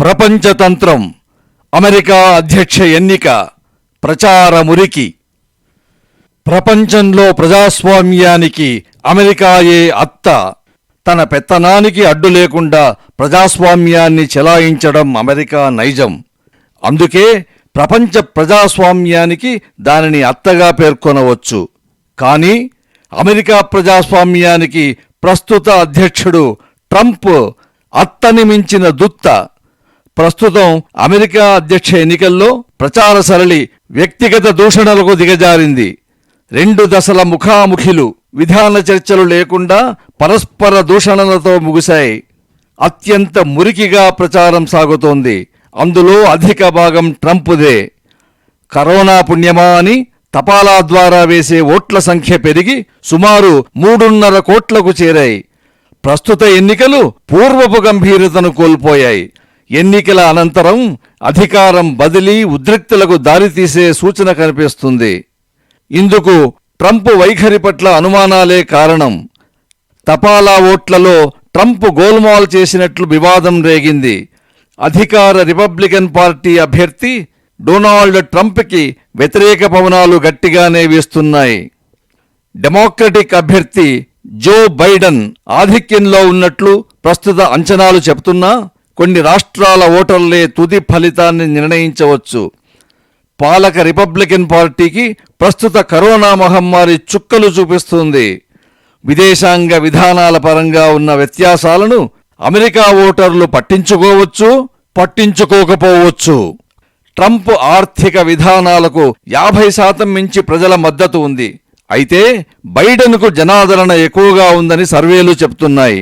ప్రపంచతంత్రం America అధ్యక్ష ఎన్నిక ప్రచార మురికి. ప్రపంచంలో ప్రజాస్వామ్యానికి అమెరికాయే అత్త. తన పెత్తనానికి అడ్డు లేకుండా ప్రజాస్వామ్యాన్ని చెలాయించడం అమెరికా నైజం. అందుకే ప్రపంచ ప్రజాస్వామ్యానికి దానిని అత్తగా పేర్కొనవచ్చు. కానీ అమెరికా ప్రజాస్వామ్యానికి ప్రస్తుత అధ్యక్షుడు ట్రంప్ అత్తని మించిన దుత్త. ప్రస్తుతం అమెరికా అధ్యక్ష ఎన్నికల్లో ప్రచార సరళి వ్యక్తిగత దూషణలకు దిగజారింది. రెండు దశల ముఖాముఖిలు విధాన చర్చలు లేకుండా పరస్పర దూషణలతో ముగిశాయి. అత్యంత మురికిగా ప్రచారం సాగుతోంది. అందులో అధిక భాగం ట్రంప్దే. కరోనా పుణ్యమా అని తపాలా ద్వారా వేసే ఓట్ల సంఖ్య పెరిగి సుమారు మూడున్నర కోట్లకు చేరాయి. ప్రస్తుత ఎన్నికలు పూర్వపు గంభీరతను కోల్పోయాయి. ఎన్నికల అనంతరం అధికారం బదిలీ ఉద్రిక్తులకు దారితీసే సూచన కనిపిస్తుంది. ఇందుకు ట్రంప్ వైఖరి పట్ల అనుమానాలే కారణం. తపాలా ఓట్లలో ట్రంప్ గోల్మాల్ చేసినట్లు వివాదం రేగింది. అధికార రిపబ్లికన్ పార్టీ అభ్యర్థి డొనాల్డ్ ట్రంప్కి వ్యతిరేక పవనాలు గట్టిగానే వీస్తున్నాయి. డెమోక్రటిక్ అభ్యర్థి జో బైడెన్ ఆధిక్యంలో ఉన్నట్లు ప్రస్తుత అంచనాలు చెబుతున్నా కొన్ని రాష్ట్రాల ఓటర్లే తుది ఫలితాన్ని నిర్ణయించవచ్చు. పాలక రిపబ్లికన్ పార్టీకి ప్రస్తుత కరోనా మహమ్మారి చుక్కలు చూపిస్తుంది. విదేశాంగ విధానాల పరంగా ఉన్న వ్యత్యాసాలను అమెరికా ఓటర్లు పట్టించుకోవచ్చు పట్టించుకోకపోవచ్చు. ట్రంప్ ఆర్థిక విధానాలకు యాభై శాతం మించి ప్రజల మద్దతు ఉంది. అయితే బైడెన్కు జనాదరణ ఎక్కువగా ఉందని సర్వేలు చెబుతున్నాయి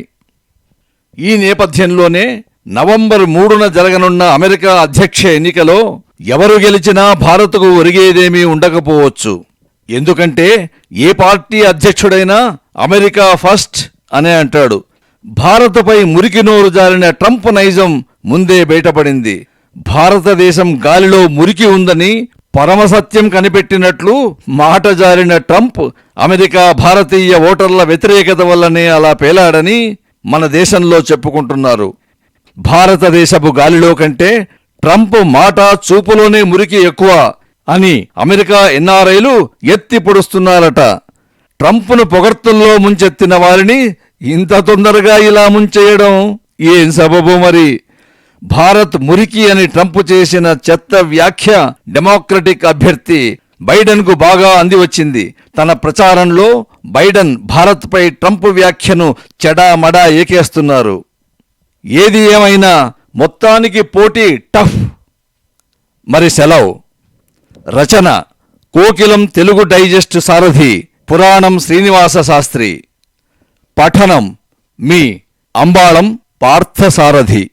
ఈ నేపథ్యంలోనే నవంబర్ మూడున జరగనున్న అమెరికా అధ్యక్ష ఎన్నికలో ఎవరు గెలిచినా భారత్కు ఒరిగేదేమీ ఉండకపోవచ్చు. ఎందుకంటే ఏ పార్టీ అధ్యక్షుడైనా అమెరికా ఫస్ట్ అనే అంటాడు. భారత్పై మురికి నోరు జారిన ట్రంప్ నైజం ముందే బయటపడింది. భారతదేశం గాలిలో మురికి ఉందని పరమసత్యం కనిపెట్టినట్లు మాట జారిన ట్రంప్ అమెరికా భారతీయ ఓటర్ల వ్యతిరేకత వల్లనే అలా పేలాడని మన దేశంలో చెప్పుకుంటున్నారు. భారతదేశపు గాలిలో కంటే ట్రంప్ మాట చూపులోనే మురికి ఎక్కువ అని అమెరికా ఎన్ఆర్ఐలు ఎత్తి పొడుస్తున్నారట. ట్రంప్ను పొగడ్తల్లో ముంచెత్తిన వారిని ఇంత తొందరగా ఇలా ముంచేయడం ఏం సబబు మరి? భారత్ మురికి అని ట్రంప్ చేసిన చెత్త వ్యాఖ్య డెమోక్రటిక్ అభ్యర్థి బైడెన్కు బాగా అంది వచ్చింది. తన ప్రచారంలో బైడెన్ భారత్పై ట్రంప్ వ్యాఖ్యను చెడామడా ఏకేస్తున్నారు. ఏది ఏమైనా మొత్తానికి పోటీ టఫ్. మరి సెలవు. రచన. కోకిలం తెలుగు డైజెస్ట్ సారథి పురాణం శ్రీనివాస శాస్త్రి. పఠనం. మీ అంబాళం పార్థసారథి.